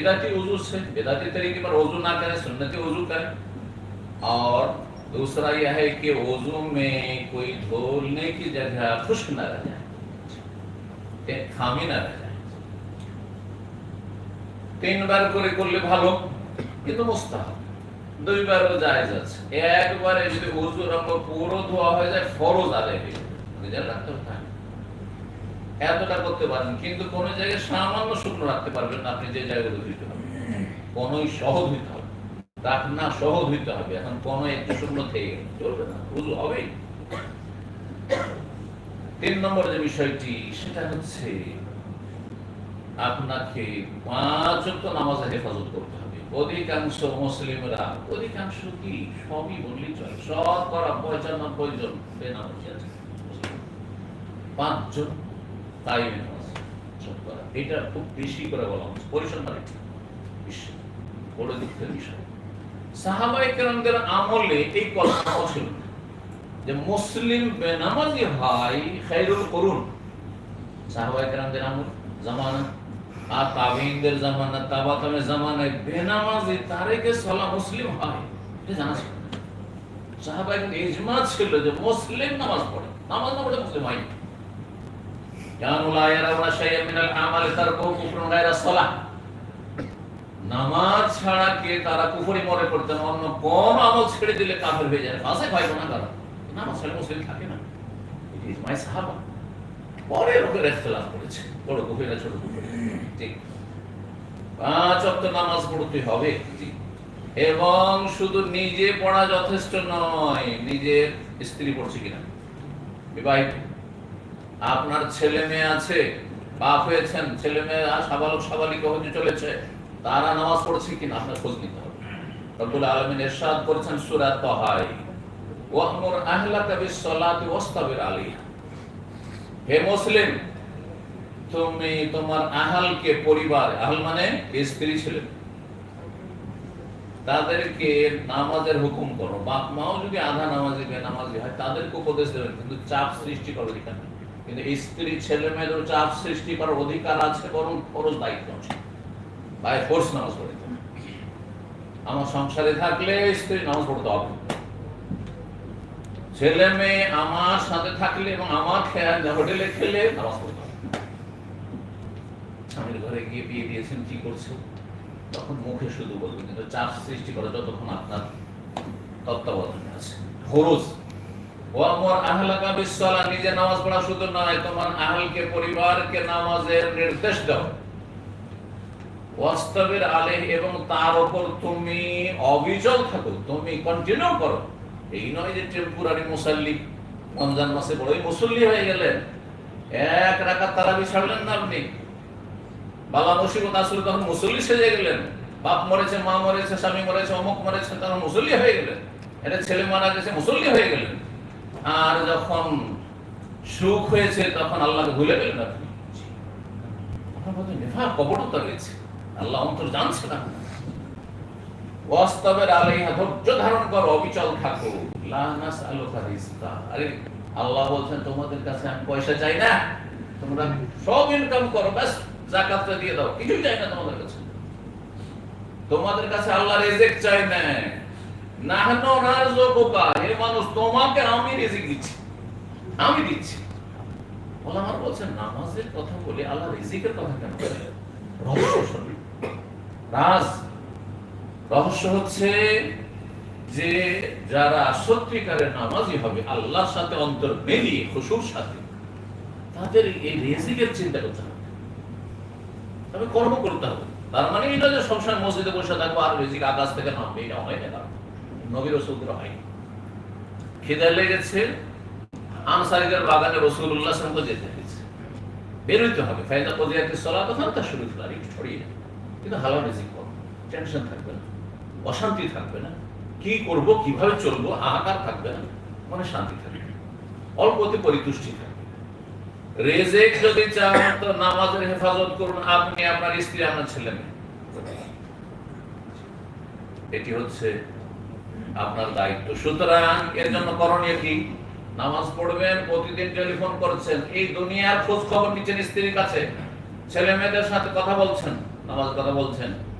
बेदाती वजू से बेदाती तरीके पर वजू ना करें सुन्नती वजू करें और दूसरा यह है कि वजू में कोई धोलने की जगह खुश्क ना रह जाए এ খামি না রহ যায় তিনবার করে করলে ভালো কিন্তু মুস্তাহাব দুইবারও জায়েজ আছে একবারে যদি ওজুর অঙ্গ পুরো ধোয়া হয়ে যায় ফরজ আদায় হয়ে যাবে নিজের রাখতে হবে তা না। এতটা করতে পারেন, কিন্তু কোন জায়গায় সামান্য শুকনো রাখতে পারবেন আপনি যে জায়গায় ধুইতে হবে। কোনই সহ ধুইতে হবে রাখ না সহ ধুইতে হবে, এখন কোন একটু শুকনো থেকে চলবে না উজু হবেই। তিন নম্বর যে বিষয়টি, সেটা হচ্ছে আপনাকে পাঁচ ওয়াক্ত নামাজে হেফাজত করতে হবে। অধিকাংশ মুসলিমরা, অধিকাংশ কি, সবই বললেই চলে। সব করা পঁচানব্বই জন বেনামাজি আছে। পাঁচজন। এটা খুব বেশি করে বলা হচ্ছে। বিষয় সাহাবাই আমলে এই ছিল। যে মুসলিম বেনামাজি খাইরুল করুন। আমল জামানা। আর তাবিনদের জামানা তাবাতামের জামানায় বেনামাজি তারেকে সলা মুসলিম হয়। এটা জানা ছিল। সাহাবাই ইজমা ছিল যে মুসলিম নামাজ পড়ে। নামাজ না পড়ে মুসলিম হয়। كانوا لا يرون شيئا من الاعمال تركه كفر غير الصلاه নামাজ ছাড়া কে তারা কুফরি মনে করতেন অন্য কোন আমল ছেড়ে দিলে কাফের হয়ে যায় ফাঁসে ভাই না তারা নামাজ ছাড়া মুসলিম থাকে না ইজমাই সাহাবা পরে লোকের ইখতিলাফ করেছে বড় কুফরি না ছোট কুফরি ঠিক পাঁচ ওয়াক্ত নামাজ পড়তে হবে জি এবং শুধু নিজে পড়া যথেষ্ট নয় নিজের স্ত্রী পড়ছে কিনা বিবাহিত আপনার ছেলে মেয়ে আছে, বাপ হয়েছেন, ছেলে মেয়ে সাবালক সাবালিকা হতে চলেছে, তারা নামাজ পড়ছে কিনা আপনার খোঁজ নিতে হবে। আলামিন ইরশাদ করেছেন সূরা তাহাই। বিস-সালাতি ওয়াসতাবির আলাইহা হে মুসলিম, তুমি তোমার আহালকে পরিবার, আহাল মানে স্ত্রী ছিলেন তাদেরকে নামাজের হুকুম করো। বাপ মাও যদি আধা নামাজি নামাজি হয়, তাদেরকে উপদেশ দেবেন, কিন্তু চাপ সৃষ্টি অধিকার নেই কিন্তু স্ত্রী ছেলে মেয়েদের চাপ সৃষ্টি করার অধিকার আছে, বরং ফরজ দায়িত্ব আছে। বাই ফোর্স নামাজ পড়তে। আমার সংসারে থাকলে স্ত্রী নামাজ পড়তে হবে। ছেলে মেয়ে আমার সাথে থাকলে এবং আমার হোটেলে খেলে নামাজ পড়তে স্বামীর ঘরে গিয়ে বিয়ে দিয়েছেন, কি করছে? তখন মুখে শুধু বলবেন, কিন্তু চাপ সৃষ্টি করে যতক্ষণ আপনার তত্ত্বাবধানে আছে। ফরজ। ওয়ামর নিজে নামাজ পড়া শুধু নয়, তোমার আহলকে, পরিবারকে নামাজের নির্দেশ দাও। এবং তার উপর তুমি অবিচল থাকো, তুমি কন্টিনিউ করো। এই নয় যে টেম্পুরারি রমজান মাসে বড়ই মুসল্লি হয়ে গেলেন। এক ছাড়লেন না আপনি। বাবা মুসিবত আসলে তখন মুসল্লি সেজে গেলেন। বাপ মরেছে, মা মরেছে, স্বামী মরেছে, অমুক মরেছে তখন মুসল্লি হয়ে গেলেন। এটা ছেলে মারা গেছে, মুসল্লি হয়ে গেলেন। আর যখন সুখ হয়েছে, তখন আল্লাহকে ভুলে গেলেন নেফা কপটতা রয়েছে। আল্লাহ অন্তর জানছে না। আলাইহা ধৈর্য ধারণ অবিচল থাকো। রিজকা। আরে, আল্লাহ বলছেন, তোমাদের কাছে আমি পয়সা চাই না। তোমরা সব ইনকাম করো, ব্যাস, জাকাতটা দিয়ে দাও। কিছুই চাই না তোমাদের কাছে। তোমাদের কাছে আল্লাহ রিজিক চাই না। যে যারা সত্যিকারের নামাজি হবে, আল্লাহর সাথে অন্তর মিলিয়ে, খুশুর সাথে, তাদের এই রিজিকের চিন্তা করতে হবে। তবে কর্ম করতে হবে। তার মানে এটা যে সবসময় মসজিদে বসে থাকব আর রিজিক আকাশ থেকে নামবে, এটা হয় না। কারণ নবীর রসুলদের হয় খিদে লেগেছে, আনসারিদের বাগানে রসুল্লাহ সঙ্গে যেতে হয়েছে। বেরোইতে হবে। ফায়দা পদিয়াতে চলা তখন তার শুরু আর একটু ছড়িয়ে কিন্তু হালাল রিজিক করো টেনশন থাকবে না, অশান্তি থাকবে না। কি করব, কীভাবে চলবো, হাহাকার থাকবে না, মনে শান্তি থাকবে। অল্পতে পরিতুষ্টি থাকবে। রেজেক যদি চান তো নামাজের হেফাজত করুন, আপনি আপনার স্ত্রী, আপনার ছেলে মেয়ে। এটি হচ্ছে আপনার দায়িত্ব। সুতরাং এর জন্য করণীয় কি? নামাজ পড়বেন, প্রতিদিন টেলিফোন করছেন। এই দুনিয়ার খোঁজ খবর নিচ্ছেন স্ত্রীর কাছে। ছেলে মেয়েদের সাথে কথা বলছেন নামাজ কথা বলছেন।